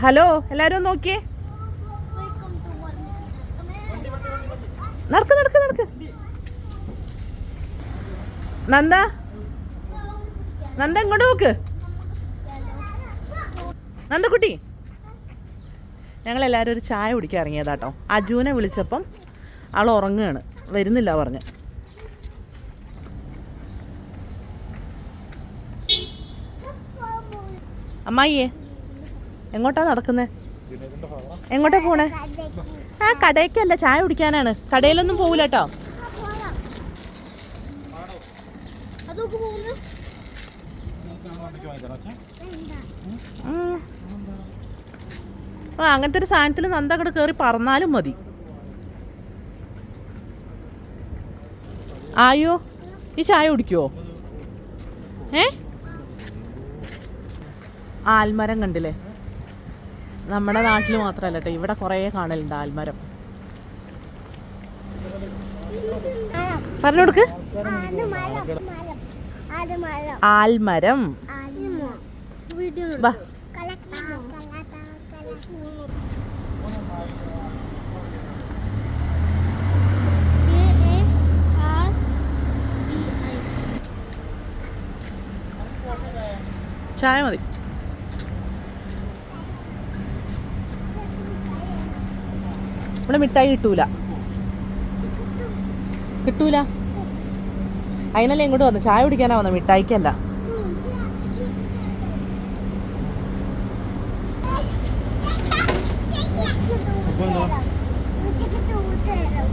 Hello എല്ലാവരും നോക്കിയേ. നടക്ക് നടക്ക് നടക്ക്. നന്ദ നന്ദ ഇങ്ങോട്ട് നോക്ക്. നന്ദക്കുട്ടി. ഞങ്ങൾ എല്ലാവരും ഒരു ചായ കുടിക്കാൻ ഇറങ്ങിയതാട്ടോ. അജുവിനെ വിളിച്ചപ്പം ആൾ ഉറങ്ങുകയാണ്. വരുന്നില്ല പറഞ്ഞ്. അമ്മായിയേ. എങ്ങോട്ടാ നടക്കുന്നേ? എങ്ങോട്ടാ പോണേ? ആ കടയ്ക്കല്ല ചായ കുടിക്കാനാണ്. കടയിലൊന്നും പോവില്ല കേട്ടോ. ആ അങ്ങനത്തെ ഒരു സാധനത്തിൽ നന്ദ അങ്ങോട്ട് കയറി പറന്നാലും മതി. ആയോ? ഈ ചായ കുടിക്കുവോ? ഏ? ആൽമരം കണ്ടില്ലേ? നമ്മുടെ നാട്ടിൽ മാത്രമല്ല കേട്ടോ ഇവിടെ കുറേ കാണലുണ്ട് ആൽമരം. പറഞ്ഞു ആൽമരം. ചായ മതി. ഇവിടെ മിഠായി കിട്ടൂല. കിട്ടൂല? അതിനല്ലേ ഇങ്ങോട്ട് വന്നു? ചായ കുടിക്കാനാ വന്നു മിഠായിക്കല്ല.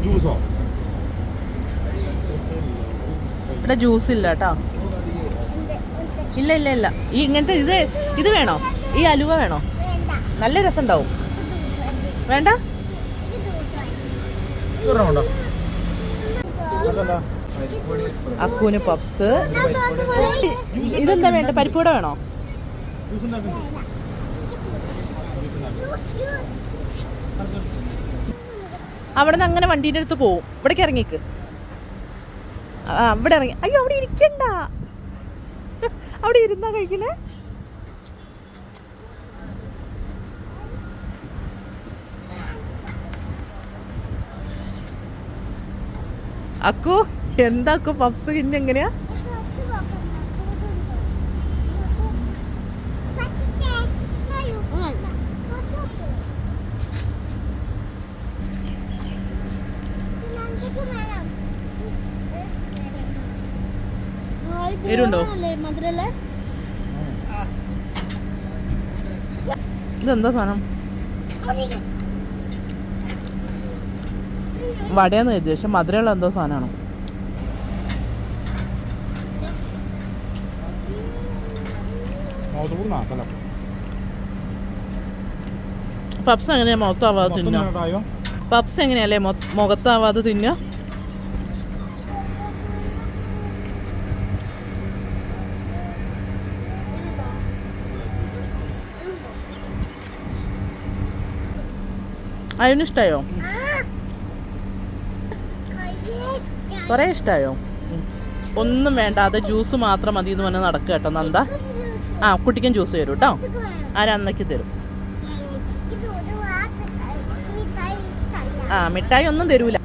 ജ്യൂസോ? ഇവിടെ ജ്യൂസ് ഇല്ല കേട്ടോ ഇല്ല ഇല്ല ഇല്ല. ഈ ഇങ്ങനത്തെ ഇത് ഇത് വേണോ? ഈ അലുവ വേണോ? നല്ല രസം ഉണ്ടാവും വേണ്ട? അക്കൂന് പപ്സ്. ഇതെന്താ വേണ്ട? പരിപ്പൂട വേണോ? അവിടെ നിന്ന് അങ്ങനെ വണ്ടീന്റെ അടുത്ത് പോവും. ഇവിടേക്ക് ഇറങ്ങിക്ക്. ആ ഇവിടെ ഇറങ്ങി. അയ്യോ അവിടെ ഇരിക്കണ്ട. അവിടെ ഇരുന്നാ കഴിക്കണേ? അക്കു എന്താ അക്കു? പപ്സ് കിഞ്ഞെങ്ങനെയാ എങ്ങനെയാ? എരുണ്ടോ? ഇതെന്താ സാധനം? വടയെന്ന് കരുതി പക്ഷെ മധുരമുള്ള എന്തോ സാധനമാണ്? പപ്സ് എങ്ങനെയാ മുഖത്താവാതെ തിന്നുക? ായോ പപ്സ് എങ്ങനെയല്ലേ മുഖത്താവാതെ തിന്നുക? അതിനിഷ്ടായോ കുറേ ഇഷ്ടായോ? ഒന്നും വേണ്ട അത് ജ്യൂസ് മാത്രം മതി എന്ന് പറഞ്ഞ് നടക്കുക കേട്ടോ നന്ദ. ആ കുട്ടിക്കും ജ്യൂസ് തരും കേട്ടോ. ആരന്നയ്ക്ക് തരും? ആ മിഠായി ഒന്നും തരൂല.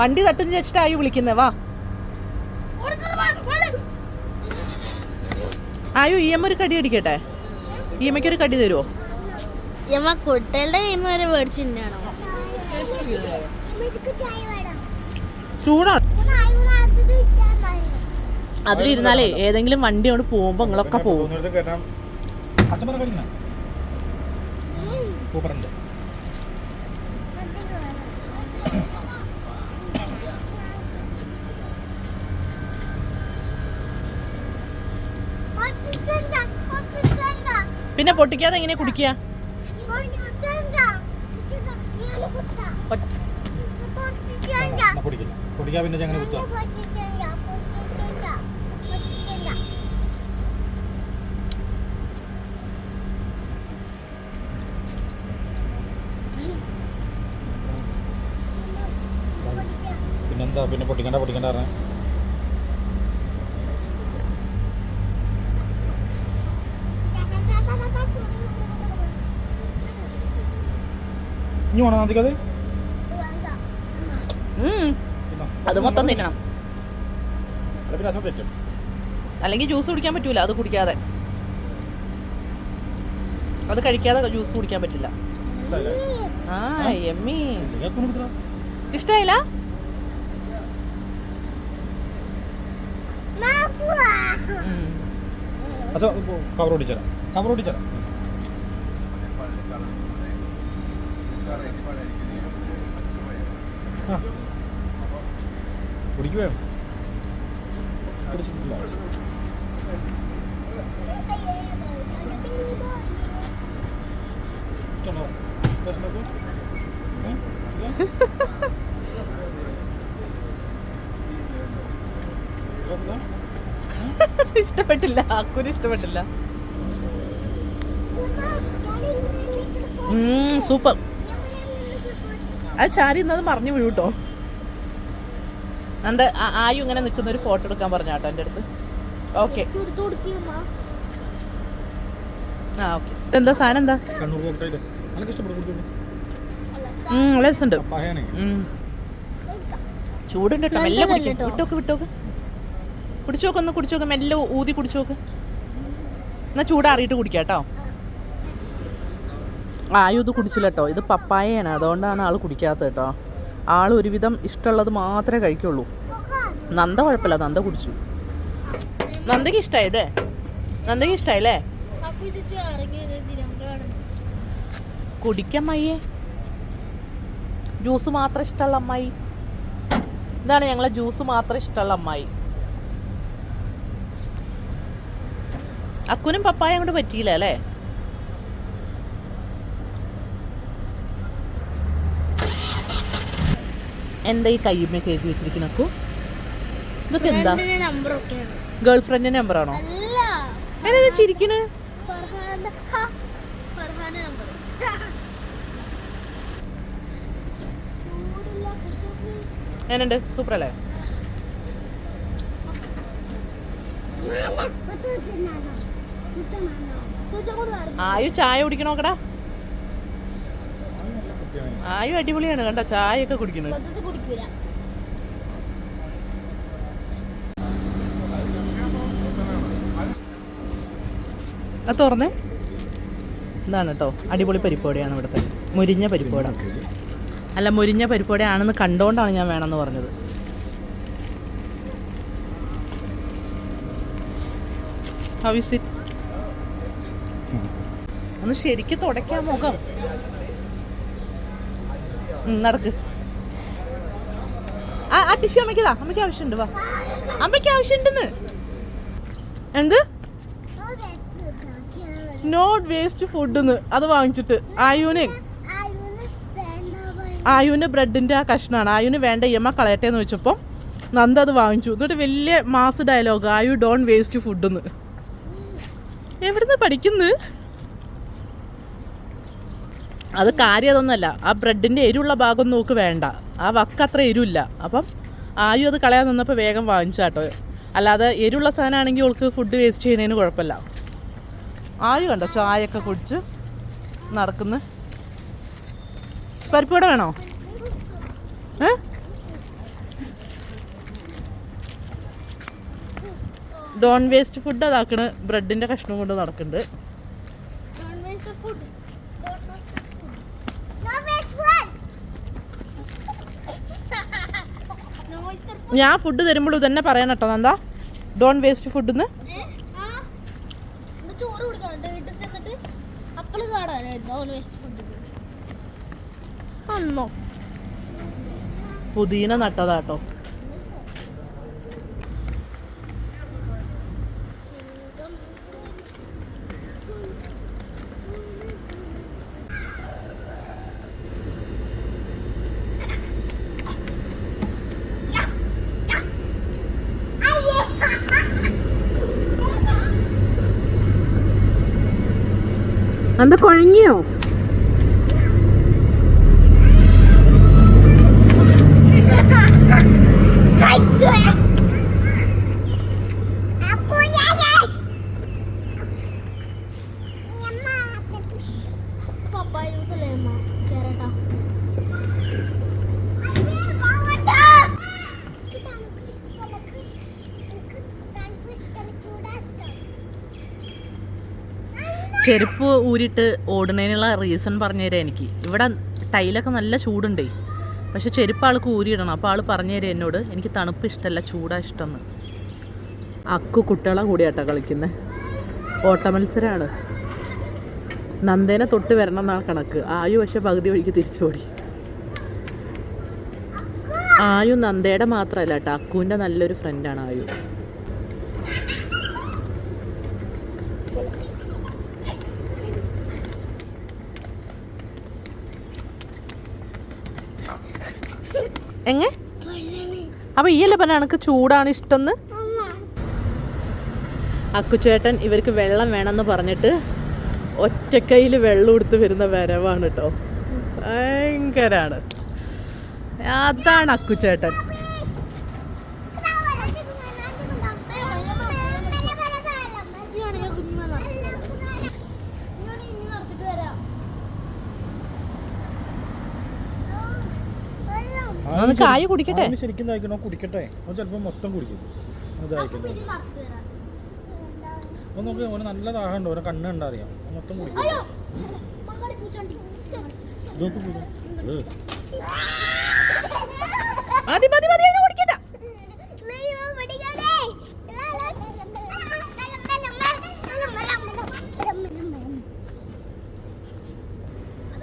വണ്ടി തട്ടുന്ന ചേച്ചിട്ടായി വിളിക്കുന്നേ വാ. ആയോ ഇ എം ഒരു കടി അടിക്കട്ടെ? ഇ എമ്മയ്ക്ക് ഒരു കടി തരുമോ യമ്മ കുട്ടികളുടെ കയ്യിൽ നിന്ന് വരെ മേടിച്ചു തന്നെയാണോ? ചൂടാണ് അതിലിരുന്നാലേ ഏതെങ്കിലും വണ്ടി അവിടെ പോകുമ്പോ നിങ്ങളൊക്കെ പോകും. സൂപ്പറുണ്ട്. പിന്നെ പൊട്ടിക്കാതെ എങ്ങനെ കുടിക്കുക? കുടിക്കാ. പിന്നെ ഞങ്ങൾ പിന്നെന്താ? പിന്നെ പൊട്ടിക്കണ്ട പൊട്ടിക്കണ്ട പറഞ്ഞേ. ഇനി വേണം നാദിക്കത് ഉം, അത് മൊത്തം തിന്നണം. അല്ലെങ്കിൽ ജ്യൂസ് കുടിക്കാൻ പറ്റൂല അത് കുടിക്കാതെ. അത് കഴിക്കാതെ ജ്യൂസ് കുടിക്കാൻ പറ്റില്ല? ആ എമ്മി. ഇഷ്ടായില്ല? കവർ ഓടിച്ചരാം കവർ ഓടിച്ചരാം കുടിക്കുവേ? കുടിച്ചിട്ടില്ല? ഇഷ്ടപ്പെട്ടില്ല. അക്കുന് ഇഷ്ടപ്പെട്ടില്ല. സൂപ്പർ. അത് ചാരി ഇന്നത് മറിഞ്ഞു വീഴൂ കേട്ടോ എന്താ ആയു ഇങ്ങനെ നിൽക്കുന്ന ഒരു ഫോട്ടോ എടുക്കാൻ പറഞ്ഞ കേട്ടോ എന്റെ അടുത്ത്. ഓക്കെ. ആ ഓക്കെ. എന്താ സാധനം എന്താ? രസമുണ്ട്. ചൂടുണ്ട് കേട്ടോ മെല്ലെ കുടിക്കും. വിട്ടോക്ക് വിട്ടോക്ക്. കുടിച്ചോക്ക് ഒന്ന് കുടിച്ചോക്ക്. മെല്ലെ ഊതി കുടിച്ചോക്ക്. എന്നാ ചൂടാറിയിട്ട് കുടിക്കാം കേട്ടോ ആയു ഇത് കുടിച്ചില്ല കേട്ടോ ഇത് പപ്പായയാണ്. അതുകൊണ്ടാണ് ആൾ കുടിക്കാത്തത് കേട്ടോ ആൾ ഒരുവിധം ഇഷ്ടമുള്ളത് മാത്രമേ കഴിക്കുള്ളൂ. നന്ദ കുഴപ്പമില്ല. നന്ദ കുടിച്ചു. നന്ദയ്ക്ക് ഇഷ്ടമായത് നന്ദയ്ക്ക് ഇഷ്ടമായില്ലേ കുടിക്കമ്മയ്യേ ജ്യൂസ് മാത്രം ഇഷ്ടമുള്ള അമ്മായി. ഇതാണ് ഞങ്ങളെ ജ്യൂസ് മാത്രം ഇഷ്ടമുള്ള അമ്മായി. അക്കുനും പപ്പായ അങ്ങോട്ട് പറ്റിയില്ല അല്ലേ? എന്താ ഈ കയ്യുമ്മയൊക്കെ എഴുതി വെച്ചിരിക്കണക്കു ഇതൊക്കെ എന്താ? നമ്പർ ഗേൾ ഫ്രണ്ടിന്റെ നമ്പറാണോ അല്ല. എന്നെ ചിരിക്കണ്? നമ്പർ എന്നുണ്ട് സൂപ്പർ അല്ലേ ആയു ചായ കുടിക്കണോക്കടാ. ആയു അടിപൊളിയാണ് കണ്ടോ? ചായ ഒക്കെ കുടിക്കുന്നത് അത് തുറന്നേ. ഇതാണ് കേട്ടോ അടിപൊളി പരിപ്പോടിയാണ് ഇവിടുത്തെ. മുരിഞ്ഞ പരിപ്പോട അല്ല മുരിഞ്ഞ പരിപ്പോടെയാണെന്ന് കണ്ടോണ്ടാണ് ഞാൻ വേണമെന്ന് പറഞ്ഞത്. ഹൗ ഇറ്റ് ഒന്ന് ശരിക്കും തുടയ്ക്കാം മുഖം. നടക്ക്. ആ ആ ടിഷ്യൂ അമ്മയ്ക്കതാ അമ്മയ്ക്ക് ആവശ്യമുണ്ട് വാ. അമ്മയ്ക്ക് ആവശ്യമുണ്ടെന്ന്. എന്ത്? നോട്ട് വേസ്റ്റ് ഫുഡ് അത് വാങ്ങിച്ചിട്ട്. ആയുന് ആയുവിന് ബ്രെഡിന്റെ ആ കഷ്ണമാണ് ആയുന് വേണ്ട ഇയമ്മ കളയട്ടെ എന്ന് വെച്ചപ്പോൾ നന്ദ അത് വാങ്ങിച്ചു. എന്നിട്ട് വലിയ മാസ് ഡയലോഗ് ആയു ഡോൺ വേസ്റ്റ് ഫുഡ് എവിടുന്ന് പഠിക്കുന്നത് അത് കാര്യതൊന്നുമല്ല ആ ബ്രെഡിന്റെ എരിവുള്ള ഭാഗം നോക്ക് വേണ്ട. ആ വക്ക് അത്ര എരിവില്ല. അപ്പം ആയു അത് കളയാൻ നിന്നപ്പോൾ വേഗം വാങ്ങിച്ചു കേട്ടോ. അല്ലാതെ എരിവുള്ള സാധനമാണെങ്കിൽ ഓൾക്ക് ഫുഡ് വേസ്റ്റ് ചെയ്യുന്നതിന് കുഴപ്പമില്ല. ആയു കണ്ടോ ചായയൊക്കെ കുടിച്ച് നടക്കുന്ന? പരിപ്പൂടെ വേണോ? ഏ? ഡോൺ വേസ്റ്റ് ഫുഡ് അതാക്കണ് ബ്രെഡിന്റെ കഷ്ണം കൊണ്ട് നടക്കുന്നുണ്ട് ഞാൻ ഫുഡ് തരുമ്പോൾ ഇതന്നെ പറയണം കേട്ടോ എന്താ ഡോൺ വേസ്റ്റ് ഫുഡ് എന്ന് നട്ടതാട്ടോ വീട്ടിൽ ചെന്നിട്ട് അപ്പൾ കാണാനായിരുന്നു നോൺ വെജ് ഫുഡ് അന്നോ പുതിന നട്ടതാട്ടോ എന്താ കുഴങ്ങിയോ? ഊരിയിട്ട് ഓടുന്നതിനുള്ള റീസൺ പറഞ്ഞുതരാം എനിക്ക്. ഇവിടെ ടൈലൊക്കെ നല്ല ചൂടുണ്ടേ. പക്ഷെ ചെരുപ്പ് ആൾക്ക് ഊരിയിടണം അപ്പോൾ ആൾ പറഞ്ഞു പറഞ്ഞുതരാം എന്നോട് എനിക്ക് തണുപ്പ് ഇഷ്ടമല്ല ചൂടാ ഇഷ്ടമെന്ന് അക്കു കുട്ടികളെ കൂടിയാട്ടോ കളിക്കുന്നത് ഓട്ട മത്സരമാണ് നന്ദേനെ തൊട്ട് വരണം എന്നാണ് കണക്ക്. ആയു പക്ഷെ പകുതി വഴിക്ക് തിരിച്ചോടി. ആയു നന്ദയുടെ മാത്രമല്ല കേട്ടോ അക്കുവിന്റെ നല്ലൊരു ഫ്രണ്ടാണ് ആയു. എങ്ങ? അപ്പൊ ഈ അല്ലപ്പന പറഞ്ഞ എനക്ക് ചൂടാണ് ഇഷ്ടം അക്കുചേട്ടൻ ഇവർക്ക് വെള്ളം വേണമെന്ന് പറഞ്ഞിട്ട് ഒറ്റക്കൈയിൽ വെള്ളം എടുത്ത് വരുന്ന വരവാണ് കേട്ടോ ഭയങ്കരാണ്. അതാണ് അക്കുചേട്ടൻ ഒന്ന് കായ കുടിക്കട്ടെ ശരിക്കും ദാഹിക്കണോ കുടിക്കട്ടെ അവൻ ചിലപ്പോൾ മൊത്തം കുടിക്കും ദാഹിക്കുന്നത് അപ്പൊ നോക്കി അവന് നല്ല ദാഹമുണ്ട് അവനെ കണ്ണ് കണ്ടാ അറിയാം മൊത്തം കുടിക്കും. മതി മതി മതി അതിനെ കുടിക്കണ്ട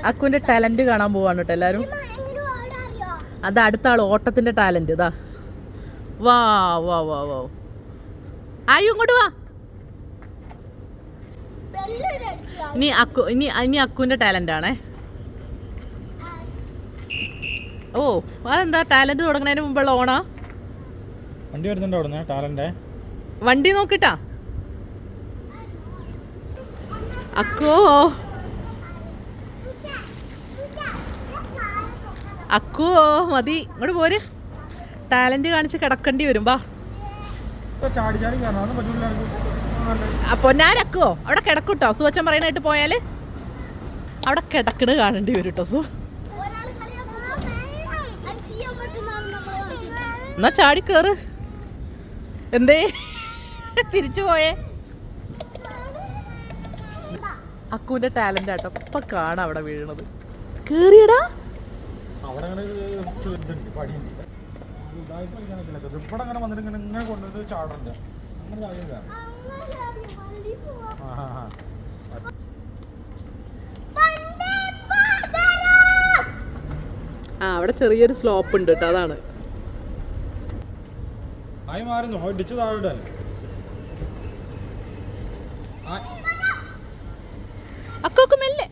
അക്കുവിന്റെ ടാലന്റ് കാണാൻ പോവാണ് കേട്ടോ എല്ലാരും അത് അടുത്ത ആൾ ഓട്ടത്തിന്റെ ടാലന്റ് ഇതാ. വാ വാ വാ വാ. ആയു ഇങ്ങോട്ട് വാ. ഇനി അക്കു ഇനി ഇനി അക്കുവിന്റെ ടാലന്റ് ആണേ. ഓ അതെന്താ? ടാലന്റ് തുടങ്ങുന്നതിന് മുമ്പുള്ള ഓണാ? വണ്ടി വരുന്നുണ്ട് വണ്ടി നോക്കിട്ടാ? അക്കോ അക്കോ മതി. ഇങ്ങോട്ട് പോര്. ടാലന്റ് കാണിച്ച് കിടക്കേണ്ടി വരും ബാ അപ്പൊ ഞാൻ അക്കോ അവിടെ കിടക്കൂട്ടോ. സുവച്ചൻ പറയണായിട്ട് പോയാൽ? അവിടെ കിടക്കണ് കാണേണ്ടി വരും കേട്ടോ സു. എന്നാ ചാടി കേറ്. എന്തേ? തിരിച്ചു പോയേ. അക്കുവിന്റെ ടാലന്റ് ആട്ടോ ഇപ്പൊ കാണാം അവിടെ വീഴണത് കേറിയടാ. അങ്ങനെ ഇതുണ്ട് പടിയുണ്ട്. ഇതായിട്ട് കളിക്കാൻ പറ്റില്ല ഇവിടെ അങ്ങനെ വന്നിട്ട് ഇങ്ങനെ ഇങ്ങനെ കൊണ്ടുവന്ന് ചാടണ്ട. അങ്ങനെ ചാടില്ല ആ അവിടെ ചെറിയൊരു സ്ലോപ്പ് ഉണ്ട് കേട്ടോ അതാണ്. ആയി മാറുന്നു. ഇടിച്ചു താഴെ ഇടാൻ ആ അക്കൊക്കെ മെല്ലെ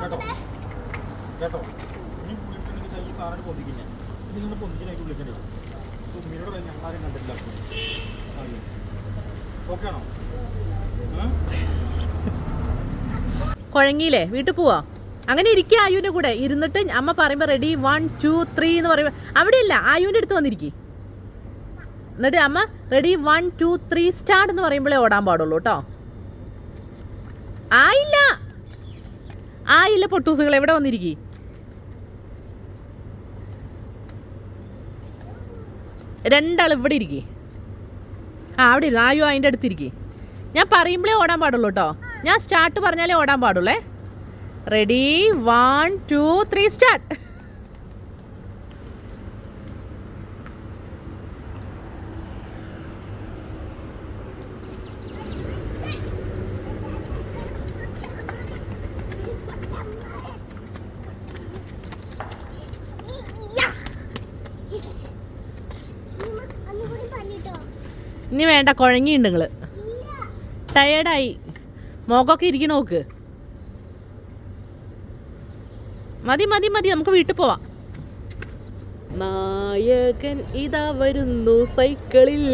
കേട്ടോ കേട്ടോ ഇനി വിളിക്കണമെങ്കിൽ ഈ സാധനം പൊന്തിക്കില്ല ഇതിങ്ങനെ പൊന്തിക്കാനായിട്ട് വിളിക്കണേ തുമ്മിനോട് പറയാൻ ഞങ്ങളാരും കണ്ടിട്ടില്ല. ഓക്കെ ആണോ? കുഴങ്ങിയില്ലേ? വീട്ടിൽ പോവാ. അങ്ങനെ ഇരിക്കുക ആയുവിന്റെ കൂടെ. ഇരുന്നിട്ട് അമ്മ പറയുമ്പോൾ റെഡി വൺ ടു ത്രീ എന്ന് പറയുമ്പോൾ അവിടെ ഇല്ല ആയുവിന്റെ അടുത്ത് വന്നിരിക്കേ. എന്നിട്ട് അമ്മ ready one two three start എന്ന് പറയുമ്പോഴേ ഓടാൻ പാടുള്ളൂ കേട്ടോ. ആയില്ല. ആയില്ല പൊട്ടൂസുകൾ എവിടെ വന്നിരിക്കി? രണ്ടാൾ ഇവിടെ ഇരിക്കേ. ആ അവിടെ ഇരുന്നു ആയോ അതിന്റെ അടുത്തിരിക്കേ ഞാൻ പറയുമ്പോഴേ ഓടാൻ പാടുള്ളൂ കേട്ടോ ഞാൻ സ്റ്റാർട്ട് പറഞ്ഞാലേ ഓടാൻ പാടുള്ളേ. Ready one two three start ഇനി വേണ്ട കുഴങ്ങിയുണ്ട് നിങ്ങൾ ടയേർഡായി മുഖമൊക്കെ ഇരിക്കണ നോക്ക്. മതി മതി മതി നമുക്ക് വീട്ടിൽ പോവാം. നായകൻ ഇതാ വരുന്നു സൈക്കിളിൽ.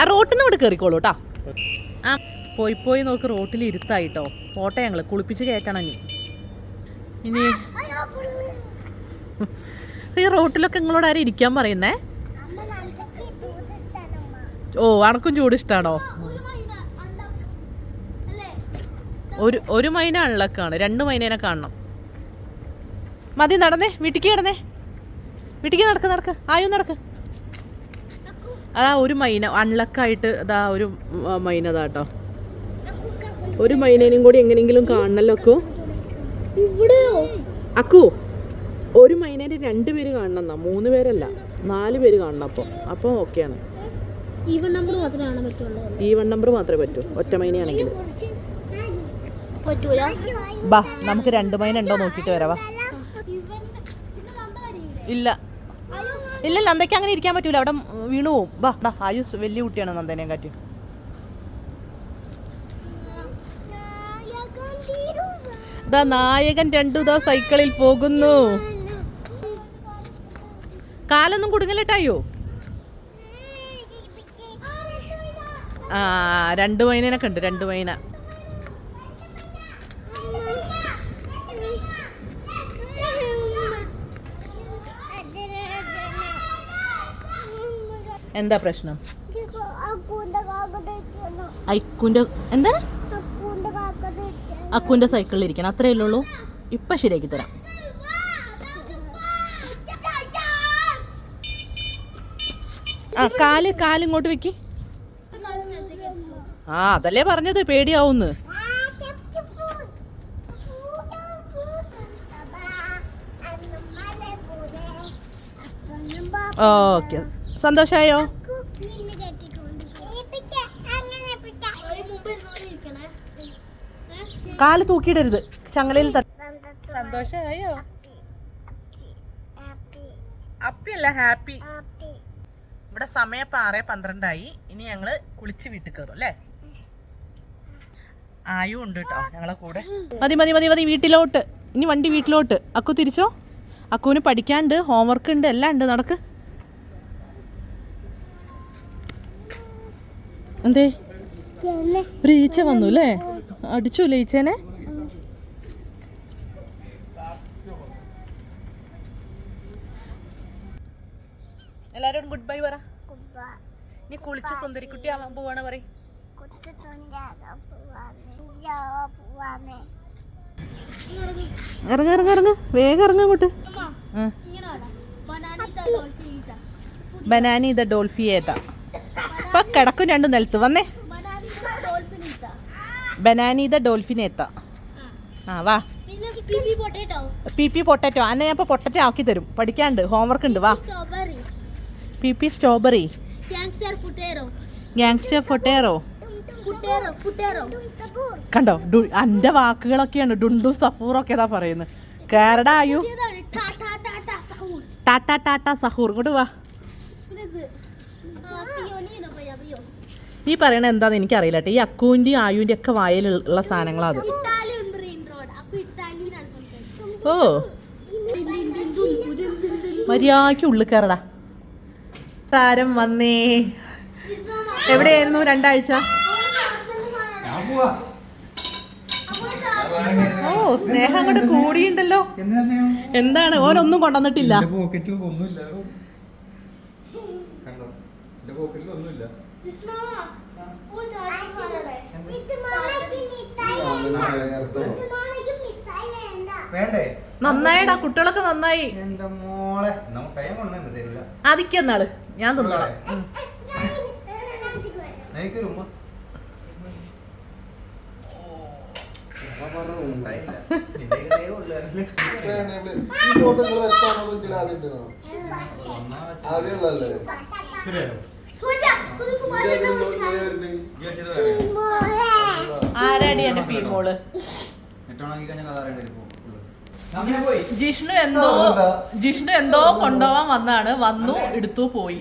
ആ റോട്ടിൽ നിന്ന് ഇവിടെ കയറിക്കോളൂ കേട്ടോ ആ പോയി പോയി നോക്ക് റോട്ടിൽ ഇരുത്തായിട്ടോ. പോട്ടെ ഞങ്ങൾ കുളിപ്പിച്ച് കയറ്റണം ഇനി. ഇനി ഈ റോട്ടിലൊക്കെ നിങ്ങളോട് ആരും ഇരിക്കാൻ പറയുന്നേ? ഓ അണക്കും ചൂട് ഒരു ഒരു മൈന അൺലക്കാണ് രണ്ട് മൈനേനെ കാണണം. മതി നടന്നേ വീട്ടിക്ക് കിടന്നേ വീട്ടിക്ക് നടക്ക് നടക്ക്. ആയോ നടക്ക്. അതാ ഒരു മൈന അൺലക്കായിട്ട് അതാ ഒരു മൈനതാട്ടോ. ഒരു മൈനേനും കൂടി എങ്ങനെയെങ്കിലും കാണണല്ലോ അക്കു? അക്കു ഒരു മൈനേനെ രണ്ട് പേര് കാണണം എന്നാ മൂന്ന് പേരല്ല നാല് പേര് കാണണം അപ്പോൾ അപ്പോൾ ഓക്കെയാണ്. ഈവൻ നമ്പർ മാത്രമേ കാണാൻ പറ്റുള്ളൂ ഈ വൺ നമ്പർ മാത്രമേ പറ്റൂ ഒറ്റ മൈനയാണെങ്കിൽ. ബാ നമുക്ക് രണ്ട് മൈന ഉണ്ടോ നോക്കിയിട്ട് വരാവാ ഇല്ല. ഇല്ല നന്ദയ്ക്ക് അങ്ങനെ ഇരിക്കാൻ പറ്റൂല അവിടെ വീണു പോവും. ബാ ദാ ആയുസ് വലിയ കുട്ടിയാണ് നന്ദനെ കാറ്റി ദാ നായകൻ രണ്ടു ദാ സൈക്കിളിൽ പോകുന്നു. കാലൊന്നും കുടുങ്ങലിട്ടായോ? ആ രണ്ട് മൈനനൊക്കെ ഉണ്ട് രണ്ട് മൈന എന്താ പ്രശ്നം? ഐക്കുന്റെ എന്താണ്? അക്കുന്റെ സൈക്കിളിൽ ഇരിക്കണം. അത്രേ ഉള്ളൂ. ഇപ്പൊ ശരിയാക്കി തരാം. ആ കാൽ കാൽ ഇങ്ങോട്ട് വെക്ക്. ആ അതല്ലേ പറഞ്ഞത്? പേടിയാവുന്ന്. ഓക്കെ. സന്തോഷായോ? കാൽ തൂക്കിയിടരുത്. ചങ്ങലയിൽ സന്തോഷമായോ? അപ്പിയല്ല ഹാപ്പി. ഇവിടെ സമയം ഇപ്പം ആറ് പന്ത്രണ്ടായി. ഇനി ഞങ്ങൾ കുളിച്ച് വീട്ടിൽ കയറും അല്ലേ? ആയു ഉണ്ട് കേട്ടോ ഞങ്ങളെ കൂടെ. മതി മതി മതി മതി വീട്ടിലോട്ട്. ഇനി വണ്ടി വീട്ടിലോട്ട്. അക്കു തിരിച്ചോ? അക്കുവിന് പഠിക്കാണ്ട് ഹോംവർക്ക് ഉണ്ട് എല്ലാം ഉണ്ട്. നടക്ക്. എന്തേ? ഒരു ഈച്ച വന്നു അല്ലേ? അടിച്ചു ലയിച്ചേനെ എല്ലാരും എല്ലാരോടും ഗുഡ് ബൈ പറ. നീ കുളിച്ച് സുന്ദരിക്കുട്ടി ആവാൻ പോവാണ് പറയും. ഇറങ്ങ ഇറങ്ങ ഇറങ്ങ. വേഗം ഇറങ്ങ അങ്ങോട്ട്. ബനാനി ഇത ഡോൾഫി ഏതാ? ഇപ്പൊ കിടക്കും രണ്ടും നിലത്ത്. വന്നേ. ബനാനി ദ ഡോൾഫിൻ ഏത്ത ആ വാ. P P potato? അന്നെ ഞാൻ ഇപ്പൊ പൊട്ടറ്റോ ആക്കി തരും. പഠിക്കാണ്ട്. ഹോംവർക്ക് ഉണ്ട്. വാ. പി പി സ്ട്രോബെറി ഗ്യാങ്സ്റ്റർ ഫുട്ടേറോ കണ്ടോ? എന്റെ വാക്കുകളൊക്കെയാണ്. ഡുണ്ടു സഫൂറൊക്കെ ഏതാ പറയുന്നത്. കേരടായു ടാറ്റാ ടാ ടാ ടാ ടാ സഹൂർ. ടാറ്റ ടാറ്റ സഹൂർ. ഇങ്ങോട്ട് വാ. ഈ പറയണ എന്താന്ന് എനിക്കറിയില്ല കേട്ടോ. ഈ അക്കുവിന്റെയും ആയുവിന്റെ ഒക്കെ വായിലുള്ള സാധനങ്ങളാണ് അത് സംസാരിക്കുന്നത് ഓ. മര്യാദയ്ക്ക് ഉള്ളിൽ കയറടാ താരം വന്നേ. എവിടെയായിരുന്നു രണ്ടാഴ്ച? ഓ സ്നേഹം അങ്ങോട്ട് കൂടിയുണ്ടല്ലോ എന്താണ്? ഓനൊന്നും കൊണ്ടുവന്നിട്ടില്ല പോക്കറ്റിൽ ഒന്നുമില്ല കണ്ടോ എന്റെ പോക്കറ്റിൽ ഒന്നുമില്ല വേണ്ടേ? നന്നായിടാ കുട്ടികളൊക്കെ നന്നായി. എന്റെ മോളെ. തരില്ല? ആദിക്കെന്നാൾ ഞാൻ തിന്നോളാം. എനിക്കൊരു ഉമ്മ ആരാടി എന്റെ പീമോൾ ജിഷ്ണു എന്തോ ജിഷ്ണു എന്തോ കൊണ്ടുപോവാൻ വന്നാണ് വന്നു എടുത്തു പോയി.